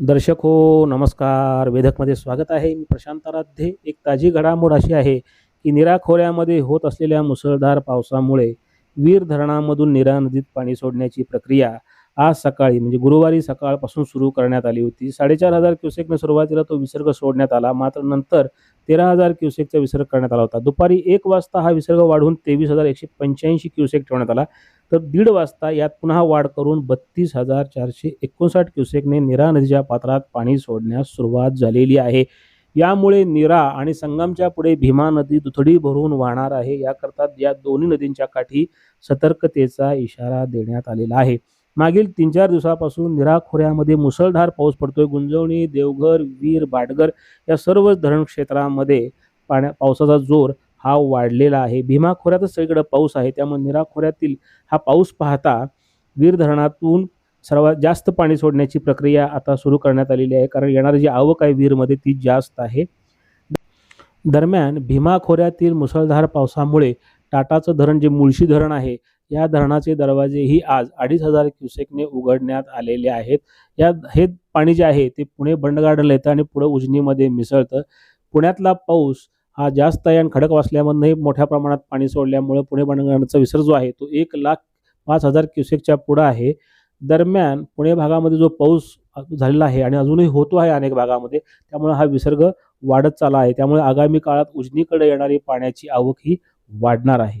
दर्शक हो नमस्कार. वेधकमध्ये स्वागत आहे. मी प्रशांत आराध्ये. एक ताजी घडामोड अशी आहे की निरा खोऱ्यामध्ये होत असलेल्या मुसळधार पावसामुळे वीर धरणामधून निरा नदीत पाणी सोडण्याची प्रक्रिया आज सकाळी म्हणजे गुरुवारी सकाळपासून सुरू करण्यात आली होती. साडेचार हजार क्युसेकने सुरुवातीला तो विसर्ग सोडण्यात आला. मात्र नंतर तेरा हजार क्युसेकचा विसर्ग करण्यात आला होता. दुपारी एक वाजता हा विसर्ग वाढवून तेवीस हजार एकशे पंच्याऐंशी क्युसेक ठेवण्यात आला. तर दीड वाजता यात पुन्हा वाढ करून बत्तीस हजार चारशे एकोणसाठ क्युसेकने निरा नदीच्या पात्रात पाणी सोडण्यास सुरुवात झालेली आहे. यामुळे निरा आणि संगमच्या पुढे भीमा नदी दुथडी भरून वाहणार आहे. याकरता या दोन्ही नदींच्या काठी सतर्कतेचा इशारा देण्यात आलेला आहे. मागील तीन चार दिवसापासून निरा खोऱ्यामध्ये मुसळधार पाऊस पडतोय. गुंजवणी देवघर वीर बाटगर या सर्व धरण क्षेत्रामध्ये पाण्या पावसाचा जोर हा वाढलेला आहे. भीमा खोऱ्यातच सगळीकडे पाऊस आहे. त्यामुळे निरा खोऱ्यातील हा पाऊस पाहता वीर धरणातून सर्वात जास्त पाणी सोडण्याची प्रक्रिया आता सुरू करण्यात आलेली आहे. कारण येणारी जी आवक आहे वीरमध्ये ती जास्त आहे. दरम्यान भीमा खोऱ्यातील मुसळधार पावसामुळे टाटाचं धरण जे मुळशी धरण आहे या धरणाचे दरवाजेही आज अडीच हजार क्युसेकने उघडण्यात आलेले आहेत. या हे पाणी जे आहे ते पुणे बंडगार्डनला येतं आणि पुढं उजनीमध्ये मिसळतं. पुण्यातला पाऊस हा जास्त आहे आणि खडक वाचल्यामधनंही मोठ्या प्रमाणात पाणी सोडल्यामुळे पुणे बंडगार्डनचा विसर जो आहे तो एक लाख पाच हजार क्युसेकच्या पुढं आहे. दरम्यान पुणे भागामध्ये जो पाऊस झालेला आहे आणि अजूनही होतो आहे अनेक भागामध्ये त्यामुळे हा विसर्ग वाढत चालला आहे. त्यामुळे आगामी काळात उजनीकडे येणारी पाण्याची आवक ही वाढणार आहे.